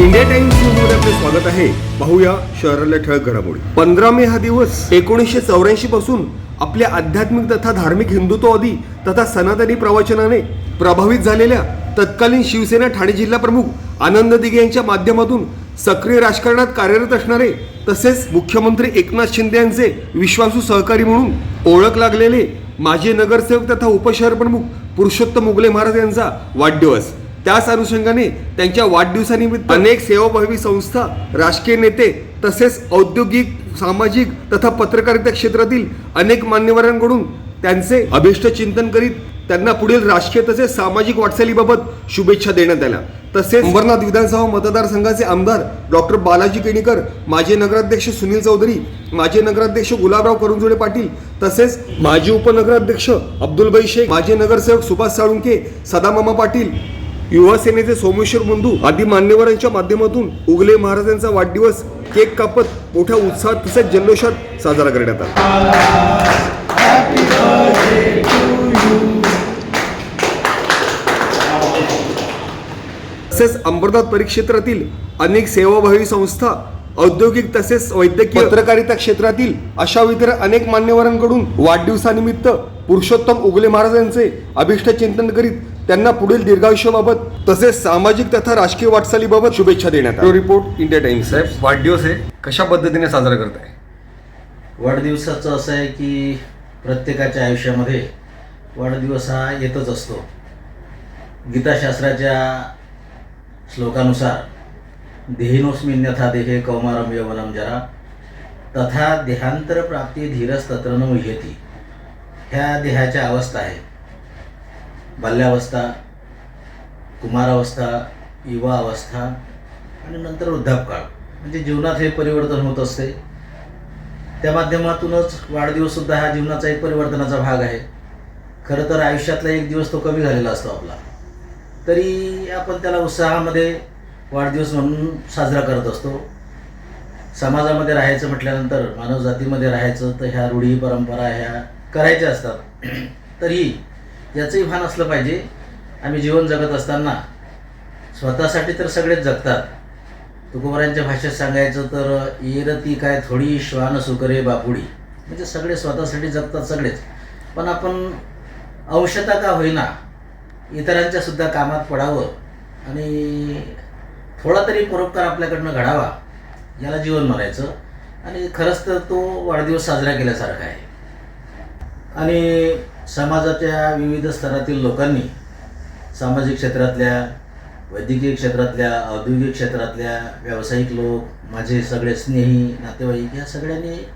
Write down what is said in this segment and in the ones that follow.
India times न्यूजमध्ये आपले स्वागत आहे. पाहूया शहरातल्या ठळक घडामोडी. पंधरा मे हा दिवस एकोणीसशे चौऱ्याऐंशी पासून आपल्या आध्यात्मिक तथा धार्मिक हिंदुत्ववादी तथा सनातनी प्रवचनाने प्रभावित झालेल्या तत्कालीन शिवसेना ठाणे जिल्हा प्रमुख आनंद दिघे यांच्या माध्यमातून सक्रिय राजकारणात कार्यरत असणारे तसेच मुख्यमंत्री एकनाथ शिंदे यांचे विश्वासू सहकारी म्हणून ओळख लागलेले माजी नगरसेवक तथा उपशहर प्रमुख पुरुषोत्तम उगले महाराज यांचा वाढदिवस. त्याच अनुषंगाने त्यांच्या वाढदिवसानिमित्त अनेक सेवाभावी संस्था राजकीय नेते तसेच औद्योगिक सामाजिक तथा पत्रकारिता क्षेत्रातील अनेक मान्यवरांकडून त्यांचे अभिष्ट चिंतन करीत त्यांना पुढील राजकीय तसेच सामाजिक वाटचालीबाबत शुभेच्छा देण्यात आल्या. तसेच अंबरनाथ विधानसभा मतदारसंघाचे आमदार डॉक्टर बालाजी केणीकर माजी नगराध्यक्ष सुनील चौधरी माजी नगराध्यक्ष गुलाबराव करुंजोडे पाटील तसेच माजी उपनगराध्यक्ष अब्दुलबाई शेख माजी नगरसेवक सुभाष साळुंके सदामामा पाटील युवा सेनेचे सोमेश्वर बंधू आदी मान्यवरांच्या माध्यमातून उगले महाराजांचा वाढदिवस केक कापत मोठ्या उत्साहात तसेच जल्लोषात साजरा करण्यात आला. तसेच अंबरनाथ परिक्षेत्रातील अनेक सेवाभावी संस्था औद्योगिक तसेच वैद्यकीय पत्रकारिता क्षेत्रातील अशा इतर अनेक मान्यवरांकडून वाढदिवसानिमित्त पुरुषोत्तम उगले महाराजांचे अभिष्ट चिंतन करीत त्यांना पुढील दीर्घायुष्याबाबत तसेच सामाजिक तथा राजकीय वाटचालीबाबत शुभेच्छा देण्यात आल्या. Report India times. साहेब वाढदिवस आहे कशा पद्धतीने साजरा करताय? वाढदिवसाचं असं आहे की प्रत्येकाच्या आयुष्यामध्ये वाढदिवस हा येतच असतो. गीताशास्त्राच्या श्लोकानुसार देहिनोस्मिन्यथा देहे कौमारम यवनम जरा तथा देहांतर प्राप्ती धीरस्तत्र न मुह्यती. ह्या देहाच्या अवस्था आहेत. बाल्यावस्था कुमारावस्था युवा अवस्था आणि नंतर वृद्धापकाळ. म्हणजे जीवनात हे परिवर्तन होत असते. त्या माध्यमातूनच वाढदिवससुद्धा हा जीवनाचा एक परिवर्तनाचा भाग आहे. खरं तर आयुष्यातला एक दिवस तो कमी झालेला असतो आपला. तरी आपण त्याला उत्साहामध्ये वाढदिवस म्हणून साजरा करत असतो. समाजामध्ये राहायचं म्हटल्यानंतर मानव जातीमध्ये राहायचं तर ह्या रूढी परंपरा ह्या करायच्या असतात. तरी याचंही भान असलं पाहिजे. आम्ही जीवन जगत असताना स्वतःसाठी तर सगळेच जगतात. तुकोबरांच्या भाषेत सांगायचं तर येर ती काय थोडी श्वान सुकरे बापुडी. म्हणजे सगळे स्वतःसाठी जगतात सगळेच. पण आपण अंशता का होईना इतरांच्या सुद्धा कामात पडावं आणि थोडा तरी परोपकार आपल्याकडनं घडावा याला जीवन म्हणायचं. आणि खरंच तर तो वाढदिवस साजरा केल्यासारखा आहे. आणि समाजाच्या विविध स्तरातील लोकांनी सामाजिक क्षेत्रातल्या वैद्यकीय क्षेत्रातल्या औद्योगिक क्षेत्रातल्या व्यावसायिक लोक माझे सगळे स्नेही नातेवाईक या सगळ्यांनी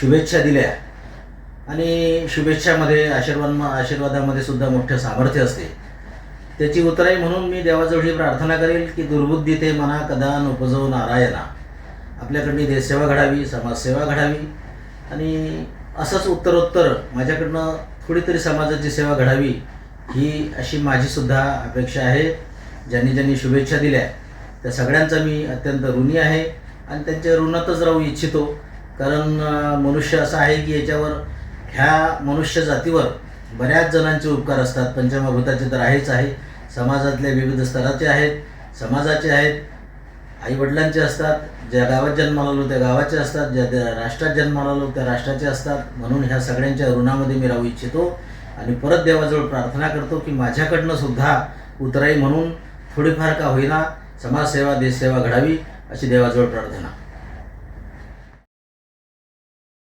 शुभेच्छा दिल्या. आणि शुभेच्छामध्ये आशीर्वाद आशीर्वादामध्ये सुद्धा मोठं सामर्थ्य असते. त्याची उतराई म्हणून मी देवाजवळ प्रार्थना करेल की दुर्बुद्धी ते मना कदान उपजव नारायणा. आपल्याकडनी देशसेवा घडावी समाजसेवा घडावी. आणि असंच उत्तरोत्तर माझ्याकडनं कुठेतरी समाजाची सेवा घडावी ही अशी माझीसुद्धा अपेक्षा आहे. ज्यांनी ज्यांनी शुभेच्छा दिल्या त्या सगळ्यांचा मी अत्यंत ऋणी आहे आणि त्यांच्या ऋणातच राहू इच्छितो. कारण मनुष्य असं आहे की याच्यावर ह्या मनुष्य जातीवर बऱ्याच जणांचे उपकार असतात. पंचमभूताचे तर आहेच आहे. समाजातल्या विविध स्तराचे आहेत समाजाचे आहेत. आईवडिलांचे असतात ज्या गावात जन्माला आलो त्या गावाचे असतात ज्या त्या राष्ट्रात जन्माला आलो त्या राष्ट्राचे असतात. म्हणून ह्या सगळ्यांच्या ऋणामध्ये मी राहू इच्छितो आणि परत देवाजवळ प्रार्थना करतो की माझ्याकडनं सुद्धा उतराई म्हणून थोडीफार का होईना समाजसेवा देशसेवा घडावी अशी देवाजवळ प्रार्थना.